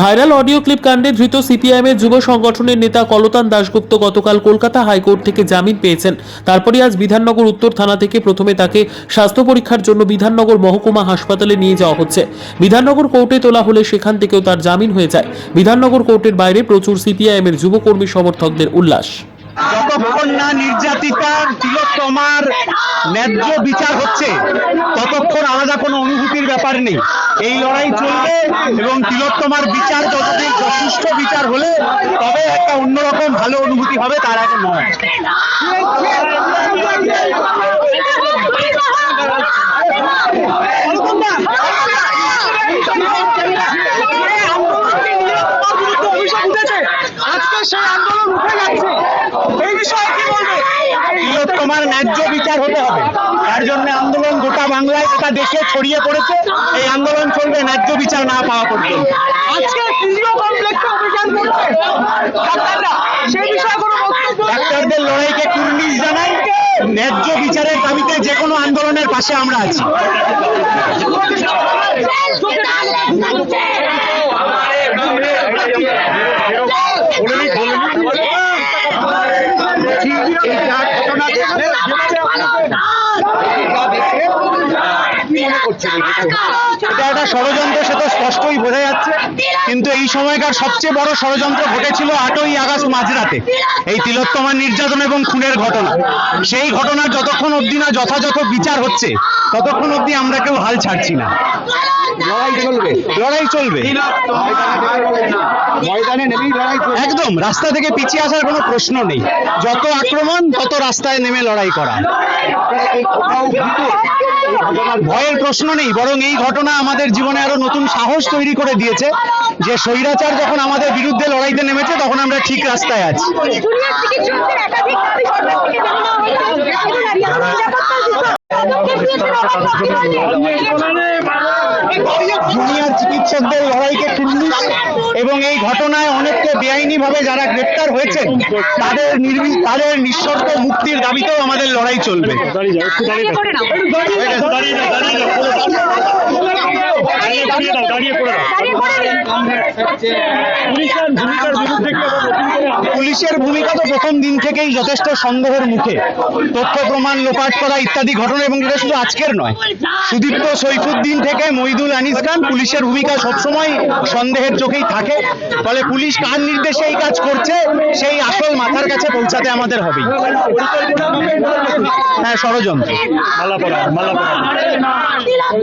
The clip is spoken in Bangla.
ভাইরাল অডিও ক্লিপ কাণ্ডে ধৃত সিপিআইএমের যুব সংগঠনের নেতা কলতান দাশগুপ্ত গতকাল কলকাতা হাইকোর্ট থেকে জামিন পেয়েছেন। তারপরে আজ বিধাননগর উত্তর থানা থেকে প্রথমে তাকে স্বাস্থ্য পরীক্ষার জন্য বিধাননগর মহকুমা হাসপাতালে নিয়ে যাওয়া হচ্ছে। বিধাননগর কোর্টে তোলা হলে সেখান থেকেও তার জামিন হয়ে যায়। বিধাননগর কোর্টের বাইরে প্রচুর সিপিআইএমের যুবকর্মী সমর্থকদের উল্লাস। যতক্ষণ না নির্যাতিতার তিলোত্তমার ন্যায্য বিচার হচ্ছে, ততক্ষণ নেই এই লড়াই চলবে এবং তিলোত্তমার বিচার যতদিন যথেষ্ট বিচার হলে তবে একটা অন্যরকম ভালো অনুভূতি হবে, তার আগে নয়। তিলোত্তমার ন্যায্য বিচার হতে হবে, তার জন্য আন্দোলন বাংলায় গোটা দেশে ছড়িয়ে পড়েছে এই আন্দোলন চলবে ন্যায্য বিচার না পাওয়া পর্যন্ত। আজকে ফিজিও কমপ্লেক্সে অভিযান করছে। ডাক্তাররা বিষয়ে কোনো বক্তব্য ডাক্তারদের লড়াইকে কুর্নিশ জানাই ন্যায্য বিচারের দাবিতে যে কোনো আন্দোলনের পাশে আমরা আছি। এটা একটা ষড়যন্ত্র সে তো স্পষ্টই বোঝা যাচ্ছে। কিন্তু এই সময়কার সবচেয়ে বড় ষড়যন্ত্র ঘটেছিল আটই আগস্ট মাঝরাতে এই তিলোত্তমার নির্যাতন এবং খুনের ঘটনা। সেই ঘটনার যতক্ষণ অবধি না যথাযথ বিচার হচ্ছে ততক্ষণ অবধি আমরা কেউ হাল ছাড়ছি না। লড়াই চলবে লড়াই চলবে। ময়দানে নেমেই লড়াই একদম রাস্তা থেকে পিছিয়ে আসার কোনো প্রশ্ন নেই। যত আক্রমণ তত রাস্তায় নেমে লড়াই করা। ভয়ের প্রশ্ন নেই বরং এই ঘটনা আমাদের জীবনে আরও নতুন সাহস তৈরি করে দিয়েছে যে স্বৈরাচার যখন আমাদের বিরুদ্ধে লড়াইতে নেমেছে তখন আমরা ঠিক রাস্তায় আছি। জুনিয়র লড়াইকে কুর্নিশ এবং এই ঘটনায় অনেককে বেআইনি ভাবে যারা গ্রেপ্তার হয়েছেন তাদের নির্বি তাদের নিঃশর্ত মুক্তির দাবিতেও আমাদের লড়াই চলবে দাঁড়িয়ে দাঁড়িয়ে পুলিশের ভূমিকা তো প্রথম দিন থেকেই যথেষ্ট সন্দেহের মুখে। তথ্য প্রমাণ লোপাট করা ইত্যাদি ঘটনা এবং এটা শুধু আজকের নয়। সুদীপ্ত সৈফুদ্দিন থেকে মইদুল আনিস খান পুলিশের ভূমিকা সবসময় সন্দেহের চোখেই থাকে। ফলে পুলিশ কার নির্দেশে এই কাজ করছে সেই আসল মাথার কাছে পৌঁছাতে আমাদের হবেই। হ্যাঁ ষড়যন্ত্র। তিলক